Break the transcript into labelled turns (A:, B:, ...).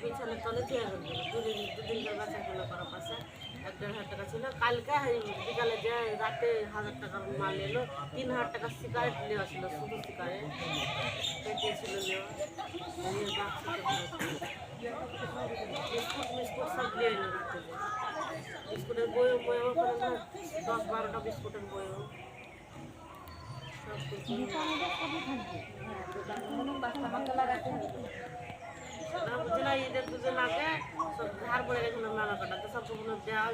A: বিছানার তলে চেয়ার দুদিন দুদিন বেচাকেনা করার পাশে এক দেড় হাজার টাকা ছিল কালকে বিকালে যে রাতে হাজার টাকার মাল এলো তিন হাজার টাকার সিগারেট নেওয়া ছিল শুধু সিগারেট ছিল নেওয়া মিস্কুট সব নিয়ে এলো রাতে যে। বিস্কুটের বইও বইও করে না, দশ বারোটা বিস্কুটের বইও সব কিছু না, বুঝি ঈদের দুজন আগে সব ধার পড়ে গেছিল মেলা কাটা সব দেওয়া